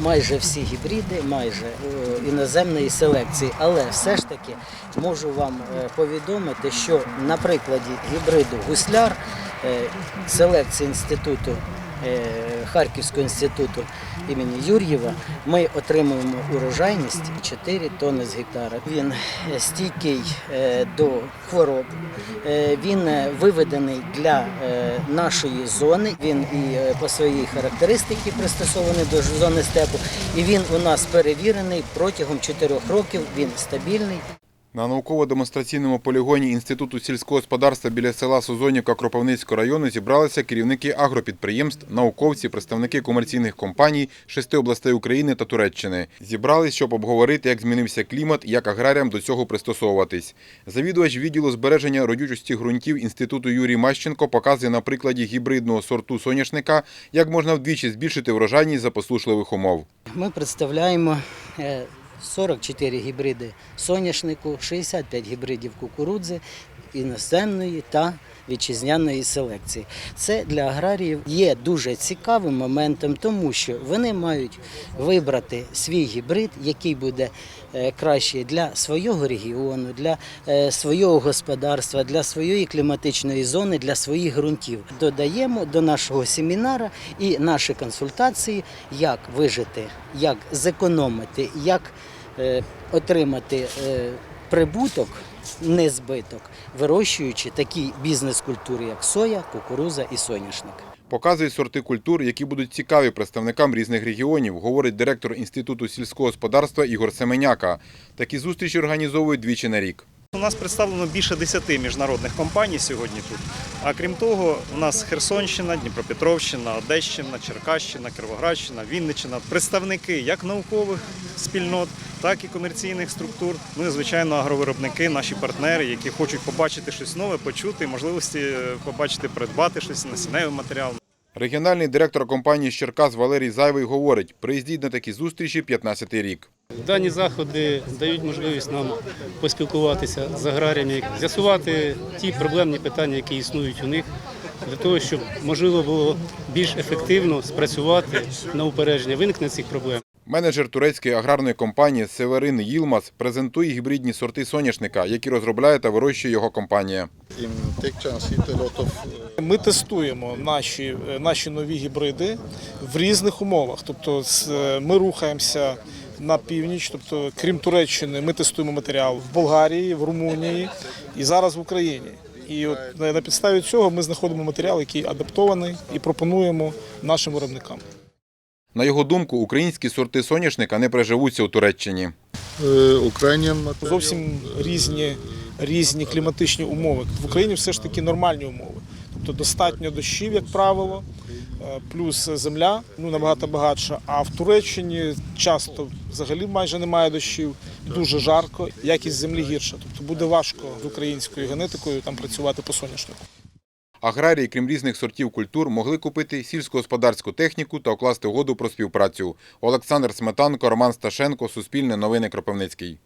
майже всі гібриди, майже е, іноземної селекції. Але все ж таки можу вам е, повідомити, що на прикладі гібриду гусляр е, селекції інституту. Е, Харківського інституту імені Юр'єва ми отримуємо урожайність 4 тонни з гектара. Він е, стійкий е, до хвороб, він виведений для нашої зони. Він і по своїй характеристиці пристосований до зони степу. І він у нас перевірений протягом 4 років. Він стабільний. На науково-демонстраційному полігоні Інституту сільського господарства біля села Сузонівка Кропивницького району зібралися керівники агропідприємств, науковці, представники комерційних компаній шести областей України та Туреччини. Зібрались, щоб обговорити, як змінився клімат і як аграріям до цього пристосовуватись. Завідувач відділу збереження родючості ґрунтів Інституту Юрій Мащенко показує на прикладі гібридного сорту соняшника, як можна вдвічі збільшити врожайність за послушливих умов. Ми представляємо е, 44 гібриди соняшнику, 65 гібридів кукурудзи іноземної та вітчизняної селекції. Це для аграріїв є дуже цікавим моментом, тому що вони мають вибрати свій гібрид, який буде е, кращий для свого регіону, для е, свого господарства, для своєї кліматичної зони, для своїх ґрунтів. Додаємо до нашого семінара і наші консультації, як вижити, як зекономити, як отримати е, прибуток, не збиток, вирощуючи такі бізнес-культури, як соя, кукуруза і соняшник. Показують сорти культур, які будуть цікаві представникам різних регіонів, говорить директор Інституту сільського господарства Ігор Семеняка. Такі зустрічі організовують двічі на рік. У нас представлено більше 10 міжнародних компаній сьогодні тут. А крім того, у нас Херсонщина, Дніпропетровщина, Одещина, Черкащина, Кіровоградщина, Вінниччина, представники як наукових спільнот, так і комерційних структур. Ну і звичайно, агровиробники, наші партнери, які хочуть побачити щось нове, почути, можливості е, побачити, придбати щось насінневий матеріал. Регіональний директор компанії з Черкас Валерій Зайвий говорить, приїздіть на такі зустрічі 15-й рік. Дані заходи дають можливість нам поспілкуватися з аграріями, з'ясувати ті проблемні питання, які існують у них, для того, щоб можливо було більш ефективно спрацювати на упередження виникнення цих проблем. Менеджер турецької аграрної компанії Северин Їлмас презентує гібридні сорти соняшника, які розробляє та вирощує його компанія. Ми тестуємо наші, наші нові гібриди в різних умовах. Тобто ми рухаємося на північ, тобто крім Туреччини, ми тестуємо матеріал в Болгарії, в Румунії і зараз в Україні. І от на підставі цього ми знаходимо матеріал, який адаптований, і пропонуємо нашим виробникам. На його думку, українські сорти соняшника не приживуться у Туреччині. Зовсім різні, різні кліматичні умови. В Україні все ж таки нормальні умови. Тобто достатньо дощів, як правило, е, плюс земля ну, набагато багатша. А в Туреччині часто взагалі майже немає дощів, дуже жарко, якість землі гірша. Тобто буде важко з українською генетикою там працювати по соняшнику. Аграрії, крім різних сортів культур, могли купити сільськогосподарську техніку та укласти угоду про співпрацю. Олександр Сметанко, Роман Сташенко, Суспільне новини Кропивницький.